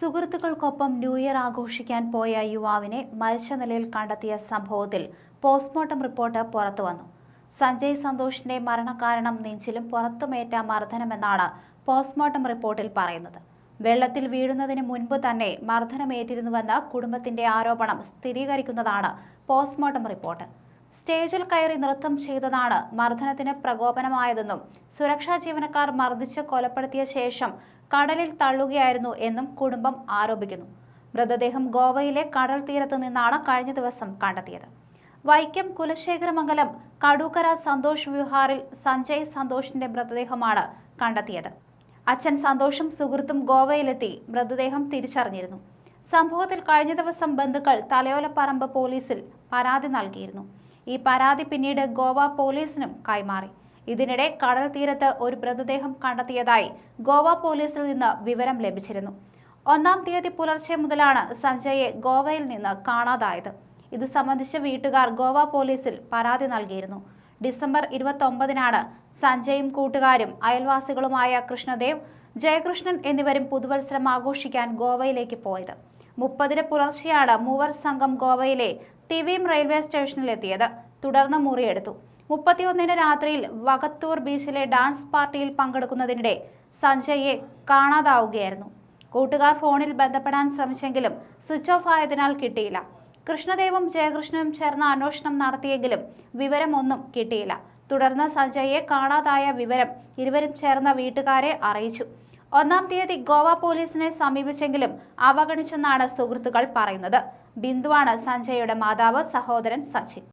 സുഹൃത്തുക്കൾക്കൊപ്പം new year ആഘോഷിക്കാൻ പോയ യുവാവിനെ മരിച്ച നിലയിൽ കണ്ടെത്തിയ സംഭവത്തിൽ പോസ്റ്റ്മോർട്ടം റിപ്പോർട്ട് പുറത്തുവന്നു സഞ്ജയ് സന്തോഷിന്റെ മരണകാരണം നെഞ്ചിലും പുറത്തുമേറ്റ മർദ്ദനമെന്നാണ് പോസ്റ്റ്മോർട്ടം റിപ്പോർട്ടിൽ പറയുന്നത്. വെള്ളത്തിൽ വീഴുന്നതിന് മുൻപ് തന്നെ മർദ്ദനമേറ്റിരുന്നുവെന്ന കുടുംബത്തിന്റെ ആരോപണം സ്ഥിരീകരിക്കുന്നതാണ് പോസ്റ്റ്മോർട്ടം റിപ്പോർട്ട്. സ്റ്റേജിൽ കയറി നൃത്തം ചെയ്തതാണ് മർദ്ദനത്തിന് പ്രകോപനമായതെന്നും സുരക്ഷാ ജീവനക്കാർ മർദ്ദിച്ച് കൊലപ്പെടുത്തിയ ശേഷം കടലിൽ തള്ളുകയായിരുന്നു എന്നും കുടുംബം ആരോപിക്കുന്നു. മൃതദേഹം ഗോവയിലെ കടൽ തീരത്ത് നിന്നാണ് കഴിഞ്ഞ ദിവസം കണ്ടെത്തിയത്. വൈക്കം കുലശേഖരമംഗലം കടൂക്കര സന്തോഷ് വിഹാറിൽ സഞ്ജയ് സന്തോഷിന്റെ മൃതദേഹമാണ് കണ്ടെത്തിയത്. അച്ഛൻ സന്തോഷും സുഹൃത്തും ഗോവയിലെത്തി മൃതദേഹം തിരിച്ചറിഞ്ഞിരുന്നു. സംഭവത്തിൽ കഴിഞ്ഞ ദിവസം ബന്ധുക്കൾ തലയോലപ്പറമ്പ് പോലീസിൽ പരാതി നൽകിയിരുന്നു. ഈ പരാതി പിന്നീട് ഗോവ പോലീസിനും കൈമാറി. ഇതിനിടെ കടൽ തീരത്ത് ഒരു മൃതദേഹം കണ്ടെത്തിയതായി ഗോവ പോലീസിൽ നിന്ന് വിവരം ലഭിച്ചിരുന്നു. ഒന്നാം തീയതി പുലർച്ചെ മുതലാണ് സഞ്ജയെ ഗോവയിൽ നിന്ന് കാണാതായത്. ഇത് സംബന്ധിച്ച് വീട്ടുകാർ ഗോവ പോലീസിൽ പരാതി നൽകിയിരുന്നു. ഡിസംബർ ഇരുപത്തൊമ്പതിനാണ് സഞ്ജയും കൂട്ടുകാരും അയൽവാസികളുമായ കൃഷ്ണദേവ് ജയകൃഷ്ണൻ എന്നിവരും പുതുവത്സരം ആഘോഷിക്കാൻ ഗോവയിലേക്ക് പോയത്. മുപ്പതിന് പുലർച്ചെയാണ് മൂവർ സംഘം ഗോവയിലെ തിവീം റെയിൽവേ സ്റ്റേഷനിലെത്തിയത്. തുടർന്ന് മുറിയെടുത്തു. മുപ്പത്തിയൊന്നിന് രാത്രിയിൽ വകത്തൂർ ബീച്ചിലെ ഡാൻസ് പാർട്ടിയിൽ പങ്കെടുക്കുന്നതിനിടെ സഞ്ജയെ കാണാതാവുകയായിരുന്നു. കൂട്ടുകാർ ഫോണിൽ ബന്ധപ്പെടാൻ ശ്രമിച്ചെങ്കിലും സ്വിച്ച് ഓഫ് ആയതിനാൽ കിട്ടിയില്ല. കൃഷ്ണദേവും ജയകൃഷ്ണനും ചേർന്ന് അന്വേഷണം നടത്തിയെങ്കിലും വിവരമൊന്നും കിട്ടിയില്ല. തുടർന്ന് സഞ്ജയെ കാണാതായ വിവരം ഇരുവരും ചേർന്ന വീട്ടുകാരെ അറിയിച്ചു. ഒന്നാം തീയതി ഗോവ പോലീസിനെ സമീപിച്ചെങ്കിലും അവഗണിച്ചെന്നാണ് സുഹൃത്തുക്കൾ പറയുന്നത്. ബിന്ദുവാണ് സഞ്ജയുടെ മാതാവ് സഹോദരൻ സച്ചിൻ.